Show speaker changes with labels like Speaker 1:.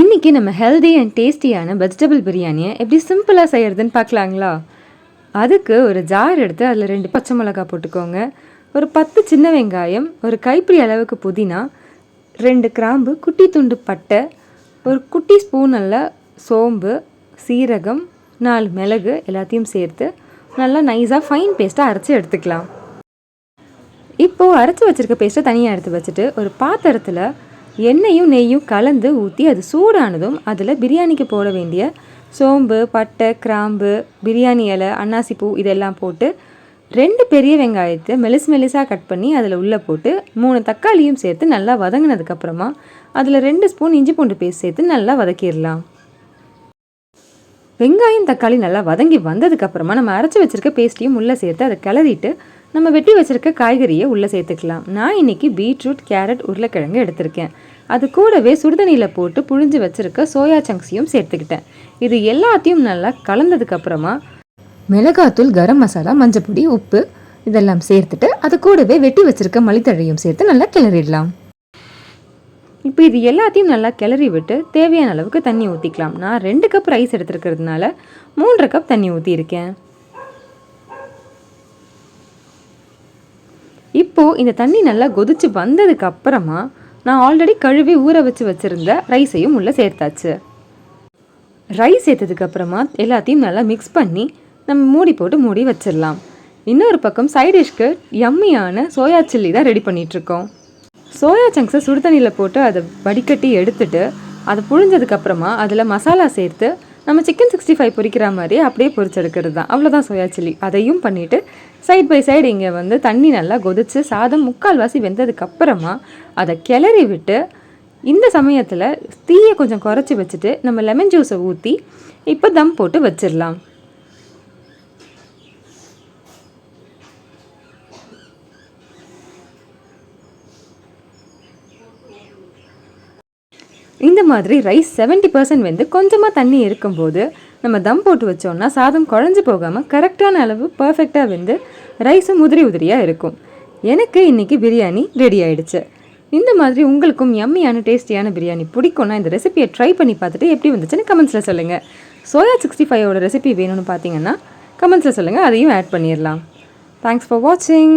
Speaker 1: இன்றைக்கி நம்ம healthy and டேஸ்டியான வெஜிடபிள் பிரியாணியை எப்படி சிம்பிளாக செய்கிறதுன்னு பார்க்கலாங்களா? அதுக்கு ஒரு ஜார் எடுத்து அதில் ரெண்டு பச்சை மிளகாய் போட்டுக்கோங்க. ஒரு பத்து சின்ன வெங்காயம் ஒரு கைப்பிடி அளவுக்கு புதினா ரெண்டு கிராம்பு குட்டி துண்டு பட்டை ஒரு குட்டி ஸ்பூன் நல்ல சோம்பு சீரகம் நாலு மிளகு எல்லாத்தையும் சேர்த்து நல்லா நைஸாக ஃபைன் பேஸ்ட்டாக அரைச்சி எடுத்துக்கலாம். இப்போது அரைச்சி வச்சுருக்க பேஸ்ட்டை தனியாக எடுத்து வச்சுட்டு ஒரு பாத்திரத்தில் எண்ணெயும் நெய்யும் கலந்து ஊற்றி அது சூடானதும் அதில் பிரியாணிக்கு போட வேண்டிய சோம்பு பட்டை கிராம்பு பிரியாணி இலை அன்னாசிப்பூ இதெல்லாம் போட்டு ரெண்டு பெரிய வெங்காயத்தை மெலிஸ் மெலிசாக கட் பண்ணி அதில் உள்ளே போட்டு மூணு தக்காளியும் சேர்த்து நல்லா வதங்கினதுக்கப்புறமா அதில் ரெண்டு ஸ்பூன் இஞ்சி பூண்டு பேஸ்ட் சேர்த்து நல்லா வதக்கிடலாம். வெங்காயம் தக்காளி நல்லா வதங்கி வந்ததுக்கப்புறமா நம்ம அரைச்சி வச்சிருக்க பேஸ்ட்டையும் உள்ளே சேர்த்து அதை கிளறிட்டு நம்ம வெட்டி வச்சிருக்க காய்கறியை உள்ளே சேர்த்துக்கலாம். நான் இன்னைக்கு பீட்ரூட் கேரட் உருளைக்கிழங்கு எடுத்திருக்கேன். அது கூடவே சுடுதண்ணியில் போட்டு புழிஞ்சு வச்சிருக்க சோயா சங்க்ஸையும் சேர்த்துக்கிட்டேன். இது எல்லாத்தையும் நல்லா கலந்ததுக்கப்புறமா மிளகாத்தூள் கரம் மசாலா மஞ்சப்பொடி உப்பு இதெல்லாம் சேர்த்துட்டு அது கூடவே வெட்டி வச்சிருக்க மளித்தழையும் சேர்த்து நல்லா கிளறிடலாம். இப்போ இது எல்லாத்தையும் நல்லா கிளறி விட்டு தேவையான அளவுக்கு தண்ணி ஊற்றிக்கலாம் நான் ரெண்டு கப் ரைஸ் எடுத்துருக்கிறதுனால மூன்றரை கப் தண்ணி ஊற்றியிருக்கேன் இப்போது இந்த தண்ணி நல்லா கொதிச்சு வந்ததுக்கு அப்புறமா நான் ஆல்ரெடி கழுவி ஊற வச்சு வச்சுருந்த ரைஸையும் உள்ளே சேர்த்தாச்சு. ரைஸ் சேர்த்ததுக்கு அப்புறமா எல்லாத்தையும் நல்லா மிக்ஸ் பண்ணி நம்ம மூடி போட்டு மூடி வச்சிடலாம். இன்னொரு பக்கம் சைட் டிஷ்க்கு யம்மியான சோயா சில்லி தான் ரெடி பண்ணிகிட்ருக்கோம் சோயா சங்க்ஸை சுடு தண்ணியில் போட்டு அதை வடிகட்டி எடுத்துட்டு அதை புழிஞ்சதுக்கப்புறமா அதில் மசாலா சேர்த்து நம்ம சிக்கன் சிக்ஸ்டி ஃபைவ் பொரிக்கிற மாதிரி அப்படியே பொரிச்செடுக்கிறது தான். அவ்வளோதான் சோயா சில்லி. அதையும் பண்ணிவிட்டு சைட் பை சைடு இங்கே வந்து தண்ணி நல்லா கொதிச்சு சாதம் முக்கால்வாசி வெந்ததுக்கப்புறமா அதை கிளறி விட்டு இந்த சமயத்தில் தீயை கொஞ்சம் குறைச்சி வச்சுட்டு நம்ம லெமன் ஜூஸை ஊற்றி இப்போ தம் போட்டு வச்சிடலாம். இந்த மாதிரி ரைஸ் செவன்ட்டி பர்சன்ட் வந்து கொஞ்சமாக தண்ணி இருக்கும்போது நம்ம தம் போட்டு வச்சோம்னா சாதம் குழஞ்சி போகாமல் கரெக்டான அளவு பர்ஃபெக்டாக வந்து ரைஸும் உதிரி உதிரியாக இருக்கும். எனக்கு இன்றைக்கி பிரியாணி ரெடி ஆயிடுச்சு. இந்த மாதிரி உங்களுக்கும் யம்மியான டேஸ்டியான பிரியாணி பிடிக்கும்னா இந்த ரெசிபியை ட்ரை பண்ணி பார்த்துட்டு எப்படி வந்துச்சுன்னு கமெண்ட்ஸில் சொல்லுங்கள் சோயா சிக்ஸ்டி ஃபைவோட ரெசிபி வேணும்னு பார்த்தீங்கன்னா கமெண்ட்ஸில் சொல்லுங்கள் அதையும் ஆட் பண்ணிடலாம். தேங்க்ஸ் ஃபார் வாட்சிங்